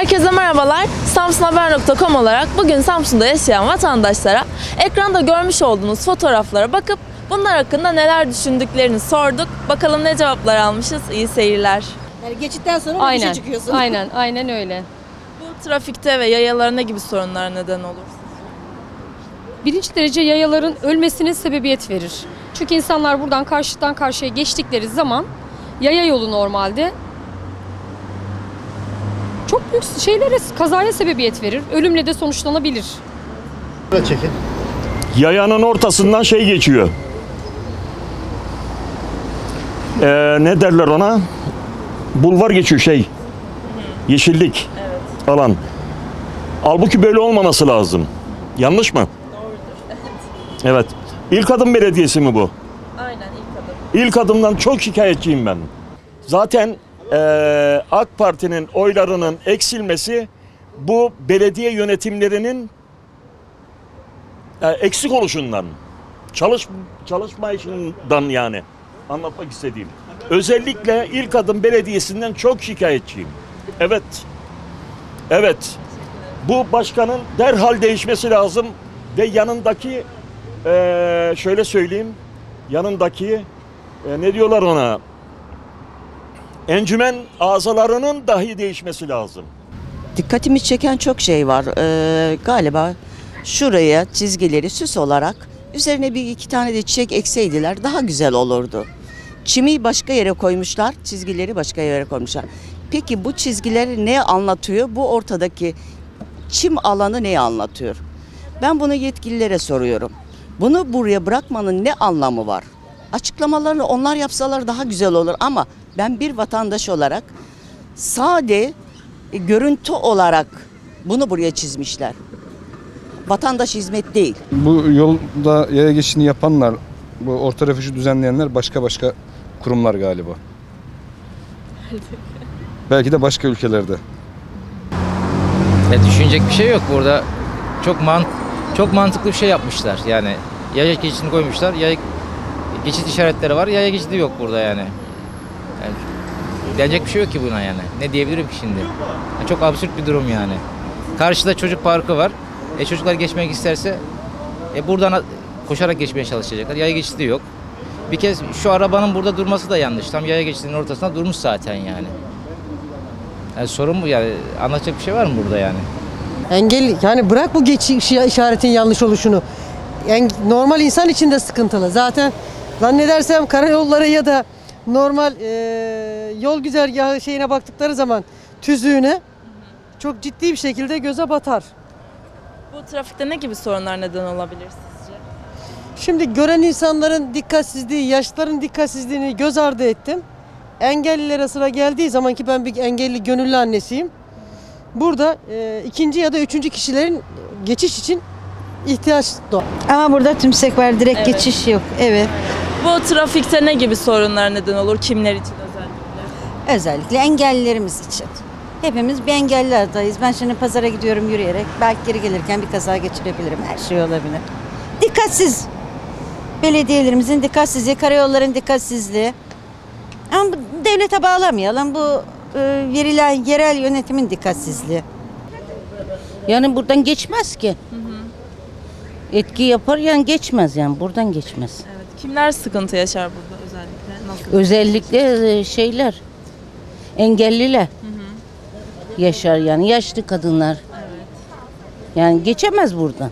Herkese merhabalar. Samsunhaber.com olarak bugün Samsun'da yaşayan vatandaşlara ekranda görmüş olduğunuz fotoğraflara bakıp bunlar hakkında neler düşündüklerini sorduk. Bakalım ne cevaplar almışız. İyi seyirler. Yani geçitten sonra Aynen. aynen. çıkıyorsun. Aynen, aynen öyle. Bu trafikte ve yayalara ne gibi sorunlar neden olur? Birinci derece yayaların ölmesine sebebiyet verir. Çünkü insanlar buradan karşıdan karşıya geçtikleri zaman yaya yolu normalde büyük şeylere, kazaya sebebiyet verir. Ölümle de sonuçlanabilir. Böyle çekin. Yayanın ortasından şey geçiyor. Ee, ne derler ona? Bulvar geçiyor şey. Yeşillik alan. Halbuki böyle olmaması lazım. Yanlış mı? Evet. İlk adım belediyesi mi bu? Aynen ilk adım. İlk adımdan çok şikayetçiyim ben. Zaten eee, AK Parti'nin oylarının eksilmesi bu belediye yönetimlerinin e, eksik oluşundan, çalış çalışmayışından yani anlatmak istediğim. Özellikle ilk adım belediyesinden çok şikayetçiyim. Evet. Evet. Bu başkanın derhal değişmesi lazım ve yanındaki eee, şöyle söyleyeyim yanındaki e, ne diyorlar ona encümen azalarının dahi değişmesi lazım. Dikkatimi çeken çok şey var. Ee, galiba şuraya çizgileri süs olarak üzerine bir iki tane de çiçek ekseydiler daha güzel olurdu. Çimi başka yere koymuşlar, çizgileri başka yere koymuşlar. Peki bu çizgileri ne anlatıyor? Bu ortadaki çim alanı neyi anlatıyor? Ben bunu yetkililere soruyorum. Bunu buraya bırakmanın ne anlamı var? Açıklamalarını onlar yapsalar daha güzel olur ama ben bir vatandaş olarak sade e, görüntü olarak bunu buraya çizmişler. Vatandaş hizmet değil. Bu yolda yaya geçişini yapanlar, bu orta refüjü düzenleyenler başka başka kurumlar galiba. Belki de başka ülkelerde. Ya düşünecek bir şey yok burada. Çok man çok mantıklı bir şey yapmışlar. Yani yaya geçidini koymuşlar. Yaya geçit işaretleri var. Yaya geçidi yok burada yani denecek bir şey yok ki buna yani. Ne diyebilirim ki şimdi? Ya çok absürt bir durum yani. Karşıda çocuk parkı var. E çocuklar geçmek isterse e buradan koşarak geçmeye çalışacaklar. Yaya geçidi yok. Bir kez şu arabanın burada durması da yanlış. Tam yaya geçidinin ortasında durmuş zaten yani. Yani sorun bu yani. Anlatacak bir şey var mı burada yani? Engel yani bırak bu geçiş işaretin yanlış oluşunu. Yani normal insan için de sıkıntılı. Zaten zannedersem karayolları ya da normal e, yol güzergahı şeyine baktıkları zaman tüzüğüne çok ciddi bir şekilde göze batar. Bu trafikte ne gibi sorunlar neden olabilir sizce? Şimdi gören insanların dikkatsizliği, yaşlıların dikkatsizliğini göz ardı ettim. Engellilere sıra geldiği zaman ki ben bir engelli gönüllü annesiyim. Burada e, ikinci ya da üçüncü kişilerin geçiş için ihtiyaç doğar. Ama burada tümsek var, direkt Evet. geçiş yok. Evet. Bu trafikte ne gibi sorunlar neden olur? Kimler için özellikle? Özellikle engellilerimiz için. Hepimiz bir engelli adayız. Ben şimdi pazara gidiyorum yürüyerek. Belki geri gelirken bir kaza geçirebilirim. Her şey olabilir. Dikkatsiz. Belediyelerimizin dikkatsizliği, karayolların dikkatsizliği. Ama bu devlete bağlamayalım. Bu e, verilen yerel yönetimin dikkatsizliği. Yani buradan geçmez ki. Etki yapar yani geçmez yani buradan geçmez. Evet. Kimler sıkıntı yaşar burada özellikle? Nasıl? Özellikle e, şeyler engelliler yaşar yani yaşlı kadınlar. Yani geçemez buradan.